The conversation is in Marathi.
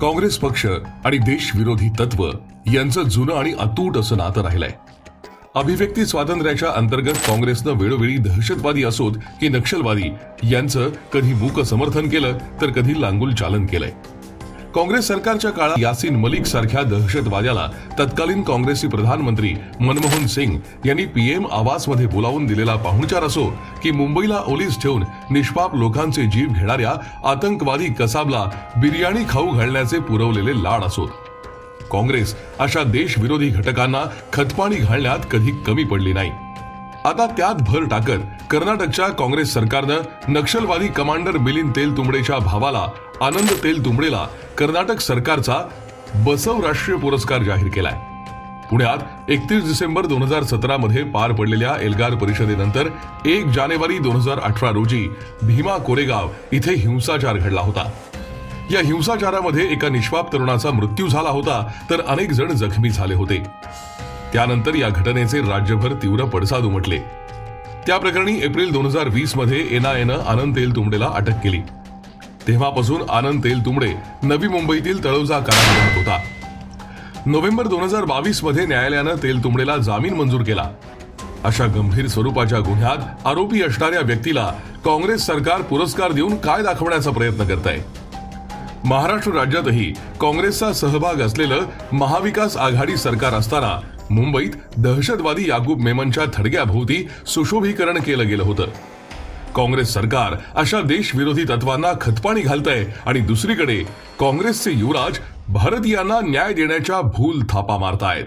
काँग्रेस पक्ष आणि देशविरोधी तत्व यांचं जुनं आणि अतूट असं नातं राहिलंय. अभिव्यक्ती स्वातंत्र्याच्या अंतर्गत काँग्रेसनं वेळोवेळी दहशतवादी असोत की नक्षलवादी यांचं कधी मूक समर्थन केलं तर कधी लांगुल चालन केलंय. काँग्रेस सरकारच्या काळात यासिन मलिक सारख्या दहशतवाद्याला तत्कालीन काँग्रेसी प्रधानमंत्री मनमोहन सिंग यांनी पीएम आवासमध्ये बोलावून दिलेला पाहुणचार असो की मुंबईला ओलीस ठेवून निष्पाप लोकांचे जीव घेणाऱ्या आतंकवादी कसाबला बिर्याणी खाऊ घालण्याचे पुरवलेले लाड असोत. काँग्रेस अशा देशविरोधी घटकांना खतपाणी घालण्यात कधी कमी पडली नाही. आता त्यात भर टाकत कर्नाटकच्या काँग्रेस सरकारनं नक्षलवादी कमांडर मिलिंद तेल तुंबडेच्या भावाला आनंद तेलतुंबडेला कर्नाटक सरकारचा बसव राष्ट्रीय पुरस्कार जाहीर केलाय. पुण्यात एकतीस डिसेंबर दोन हजार सतरा मध्ये पार पडलेल्या एल्गार परिषदेनंतर एक जानेवारी दोन हजार अठरा रोजी भीमा कोरेगाव इथे हिंसाचार घडला होता. या हिंसाचारामध्ये एका निष्पाप तरुणाचा मृत्यू झाला होता तर अनेक जण जखमी झाले होते. त्यानंतर या घटनेचे राज्यभर तीव्र पडसाद उमटले. त्या प्रकरणी एप्रिल दोन हजार वीसमध्ये एनआयएनं आनंद तेलतुंबडेला अटक केली. तेव्हापासून आनंद तेल तुंबडे नवी मुंबईतील तळोजा कारागृहात होता. नोव्हेंबर दोन हजार बावीसमध्ये न्यायालयानं तेलतुंबडेला जामीन मंजूर केला. अशा गंभीर स्वरूपाच्या गुन्ह्यात आरोपी असणाऱ्या व्यक्तीला काँग्रेस सरकार पुरस्कार देऊन काय दाखवण्याचा प्रयत्न करत आहे महाराष्ट्र राज्यातही काँग्रेसचा सहभाग असलेलं महाविकास आघाडी सरकार असताना मुंबईत दहशतवादी याकूब मेमनच्या थडग्याभोवती सुशोभीकरण केलं गेलं होतं. काँग्रेस सरकार अशा देशविरोधी तत्वांना खतपाणी घालतंय आणि दुसरीकडे काँग्रेसचे युवराज भारतीयांना न्याय देण्याच्या भूल थापा मारतायत.